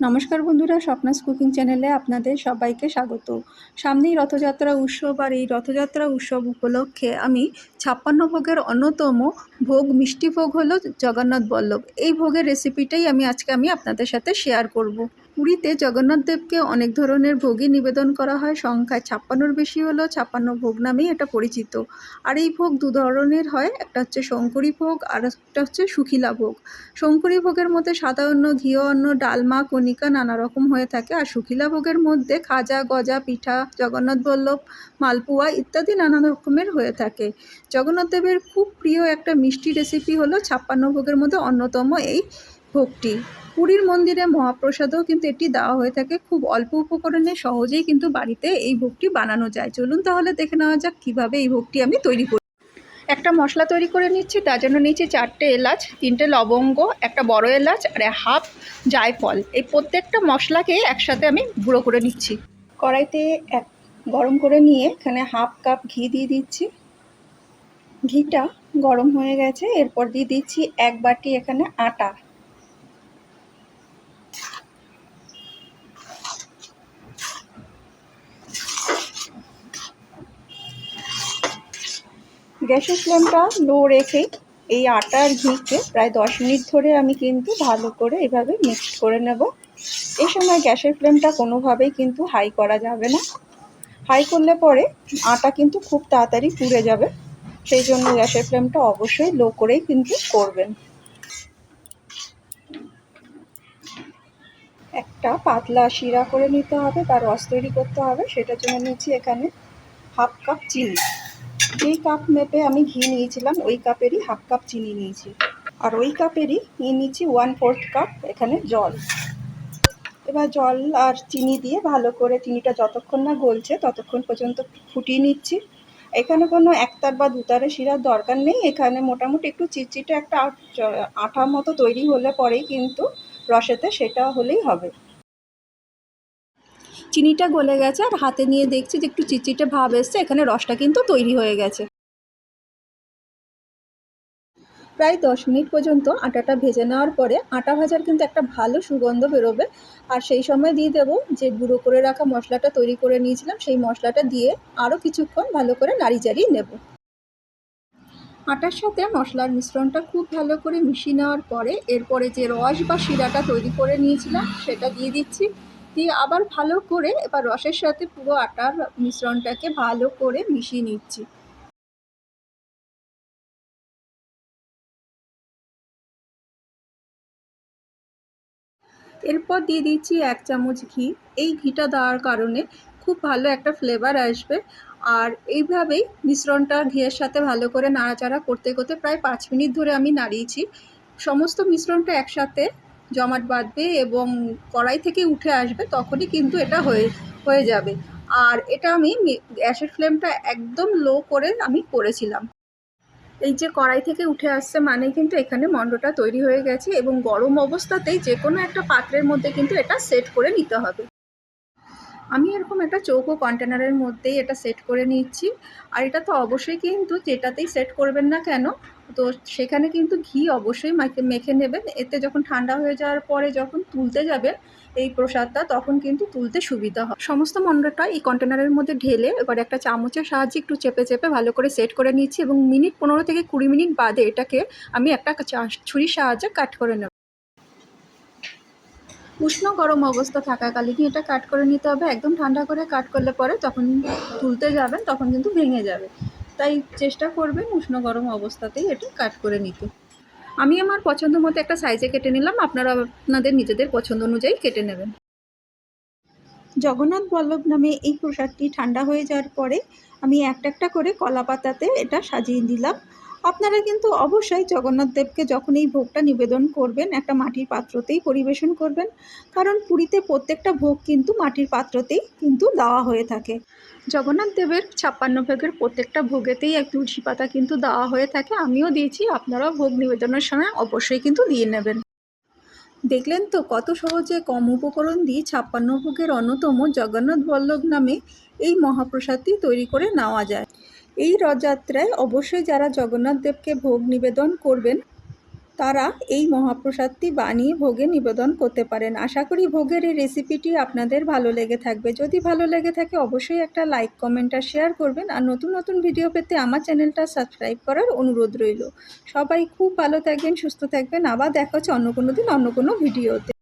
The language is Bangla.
নমস্কার বন্ধুরা, স্বপ্নাস কুকিং চ্যানেলে আপনাদের সবাইকে স্বাগত সামনেই রথযাত্রা উৎসব আর এই রথযাত্রা উৎসব উপলক্ষে আমি ছাপ্পান্ন ভোগের অন্যতম ভোগ, মিষ্টি ভোগ হলো জগন্নাথ বল্লভ এই ভোগের রেসিপিটাই আমি আজকে আমি আপনাদের সাথে শেয়ার করব। পুরীতে জগন্নাথ দেবকে অনেক ধরনের ভোগই নিবেদন করা হয়। সংখ্যায় ছাপ্পান্নর বেশি হলো, ছাপ্পান্ন ভোগ নামেই এটা পরিচিত। আর এই ভোগ দু ধরনের হয়, একটা হচ্ছে শঙ্করী ভোগ, আর একটা হচ্ছে শুখিলা ভোগ। শঙ্করী ভোগের মধ্যে সাদা সাধারণ ঘিও অন্ন, ডালমা, কণিকা নানা রকম হয়ে থাকে, আর শুখিলা ভোগের মধ্যে খাজা, গজা, পিঠা, জগন্নাথ বল্লভ, মালপোয়া ইত্যাদি নানা রকমের হয়ে থাকে। জগন্নাথ দেবের খুব প্রিয় একটা মিষ্টি রেসিপি হলো ছাপ্পান্ন ভোগের মধ্যে অন্যতম এই ভোগটি পুরীর মন্দিরে মহাপ্রসাদও কিন্তু এটি দেওয়া হয়ে থাকে। খুব অল্প উপকরণে সহজেই কিন্তু বাড়িতে এই ভোগটি বানানো যায়। চলুন তাহলে দেখে নেওয়া যাক কীভাবে এই ভোগটি আমি তৈরি করি। একটা মশলা তৈরি করে নিচ্ছি, তার জন্য নিচ্ছি চারটে এলাচ, তিনটে লবঙ্গ, একটা বড় এলাচ আর হাফ জায়ফল। এই প্রত্যেকটা মশলাকে একসাথে আমি গুঁড়ো করে নিচ্ছি। কড়াইতে এক গরম করে নিয়ে এখানে হাফ কাপ ঘি দিয়ে দিচ্ছি। ঘিটা গরম হয়ে গেছে, এরপর দিয়ে দিচ্ছি এক বাটি এখানে আটা। গ্যাসের ফ্লেমটা লো রেখেই এই আটা আর ঘিকে প্রায় দশ মিনিট ধরে আমি কিন্তু ভালো করে এভাবে মিক্সড করে নেব। এই সময় গ্যাসের ফ্লেমটা কোনোভাবেই কিন্তু হাই করা যাবে না। হাই করলে পরে আটা কিন্তু খুব তাড়াতাড়ি পুড়ে যাবে। সেই জন্য গ্যাসের ফ্লেমটা অবশ্যই লো করেই কিন্তু করবেন। একটা পাতলা শিরা করে নিতে হবে তার রস তৈরি করতে হবে, সেটার জন্য নিচ্ছি এখানে হাফ কাপ চিনি। যেই কাপ মেপে আমি ঘি নিয়েছিলাম, ওই কাপেরই হাফ কাপ চিনি নিয়েছি। আর ওই কাপেরই নিয়ে নিয়েছি ওয়ান ফোর্থ কাপ এখানে জল। এবার জল আর চিনি দিয়ে ভালো করে চিনিটা যতক্ষণ না গলছে ততক্ষণ পর্যন্ত ফুটিয়ে নিচ্ছি। এখানে কোনো একতার বা দুতারে শিরার দরকার নেই, এখানে মোটামুটি একটু চিটচিটে একটা আঠা মতো তৈরি হলে পরেই কিন্তু রসেতে সেটা হলেই হবে। চিনিটা গলে গেছে আর হাতে নিয়ে দেখছি যে একটু চিটচিটে ভাব এসছে, এখানে রসটা কিন্তু তৈরি হয়ে গেছে। প্রায় দশ মিনিট পর্যন্ত আটাটা ভেজে নেওয়ার পরে আটা ভাজার কিন্তু একটা ভালো সুগন্ধ বেরোবে। আর সেই সময় দিয়ে দেবো যে গুঁড়ো করে রাখা মশলাটা তৈরি করে নিয়েছিলাম, সেই মশলাটা দিয়ে আরও কিছুক্ষণ ভালো করে নাড়ি চাড়িয়ে নেব। আটার সাথে মশলার মিশ্রণটা খুব ভালো করে মিশিয়ে নেওয়ার পরে এরপরে যে রস বা শিরাটা তৈরি করে নিয়েছিলাম, সেটা দিয়ে দিচ্ছি। দিয়ে আবার ভালো করে এবার রসের সাথে পুরো আটার মিশ্রণটাকে ভালো করে মিশিয়ে নিচ্ছি। এরপর দিয়ে দিচ্ছি এক চামচ ঘি। এই ঘিটা দেওয়ার কারণে খুব ভালো একটা ফ্লেভার আসবে। আর এইভাবেই মিশ্রণটা ঘিয়ের সাথে ভালো করে নাড়াচাড়া করতে করতে প্রায় পাঁচ মিনিট ধরে আমি নাড়িয়েছি। সমস্ত মিশ্রণটা একসাথে জমাট বাঁধবে এবং কড়াই থেকে উঠে আসবে, তখনই কিন্তু এটা হয়ে হয়ে যাবে। আর এটা আমি গ্যাসের ফ্লেমটা একদম লো করে আমি করেছিলাম এই যে কড়াই থেকে উঠে আসছে মানে কিন্তু এখানে মণ্ডটা তৈরি হয়ে গেছে এবং গরম অবস্থাতেই যে কোনো একটা পাত্রের মধ্যে কিন্তু এটা সেট করে নিতে হবে। আমি এরকম একটা চৌকো কন্টেনারের মধ্যেই এটা সেট করে নিচ্ছি। আর এটা তো অবশ্যই কিন্তু যেটাতেই সেট করবেন না কেন, তো সেখানে কিন্তু ঘি অবশ্যই মাখে নেবেন। এতে যখন ঠান্ডা হয়ে যাওয়ার পরে যখন তুলতে যাবেন এই প্রসাদটা, তখন কিন্তু তুলতে সুবিধা হয়। সমস্ত মন্ডটা এই কন্টেনারের মধ্যে ঢেলে এবার একটা চামচের সাহায্যে একটু চেপে চেপে ভালো করে সেট করে নিচ্ছি এবং মিনিট পনেরো থেকে কুড়ি মিনিট বাদে এটাকে আমি একটা ছুরির সাহায্যে কাট করে নেব। উষ্ণ গরম অবস্থা থাকাকালীনই এটা কাট করে নিতে হবে। একদম ঠান্ডা করে কাট করলে পরে তখন তুলতে যাবেন তখন কিন্তু ভেঙে যাবে। তাই চেষ্টা করবেন উষ্ণ গরম অবস্থাতেই এটা কাট করে নিতে। আমি আমার পছন্দ মতো একটা সাইজে কেটে নিলাম। আপনারা আপনাদের নিজেদের পছন্দ অনুযায়ী কেটে নেবেন। জগন্নাথ বল্লভ নামে এই প্রসাদটি ঠান্ডা হয়ে যাওয়ার পরে আমি একটা একটা করে কলা পাতাতে এটা সাজিয়ে দিলাম। আপনারা কিন্তু অবশ্যই জগন্নাথ দেবকে যখন এই ভোগটা নিবেদন করবেন, একটা মাটির পাত্রতেই পরিবেশন করবেন। কারণ পুরীতে প্রত্যেকটা ভোগ কিন্তু মাটির পাত্রতেই কিন্তু দেওয়া হয়ে থাকে। জগন্নাথ দেবের ছাপ্পান্ন ভোগের প্রত্যেকটা ভোগেতেই এক তুলসী পাতা কিন্তু দেওয়া হয়ে থাকে। আমিও দিয়েছি, আপনারাও ভোগ নিবেদনের সময় অবশ্যই কিন্তু দিয়ে নেবেন। দেখলেন তো কত সহজে কম উপকরণ দিয়ে ছাপ্পান্ন ভোগের অন্যতম জগন্নাথ বল্লভ নামে এই মহাপ্রসাদটি তৈরি করে নেওয়া যায়। এই রথযাত্রায় অবশ্যই যারা জগন্নাথ দেবকে ভোগ নিবেদন করবেন, তারা এই মহাপ্রসাদটি বানিয়ে ভোগে নিবেদন করতে পারেন। আশা করি ভোগের এই রেসিপিটি আপনাদের ভালো লেগে থাকবে। যদি ভালো লেগে থাকে, অবশ্যই একটা লাইক কমেন্ট আর শেয়ার করবেন। আর নতুন নতুন ভিডিও পেতে আমার চ্যানেলটা সাবস্ক্রাইব করার অনুরোধ রইল। সবাই খুব ভালো থাকবেন, সুস্থ থাকবেন। আবার দেখা হচ্ছে অন্য কোনো দিন, অন্য কোনো ভিডিওতে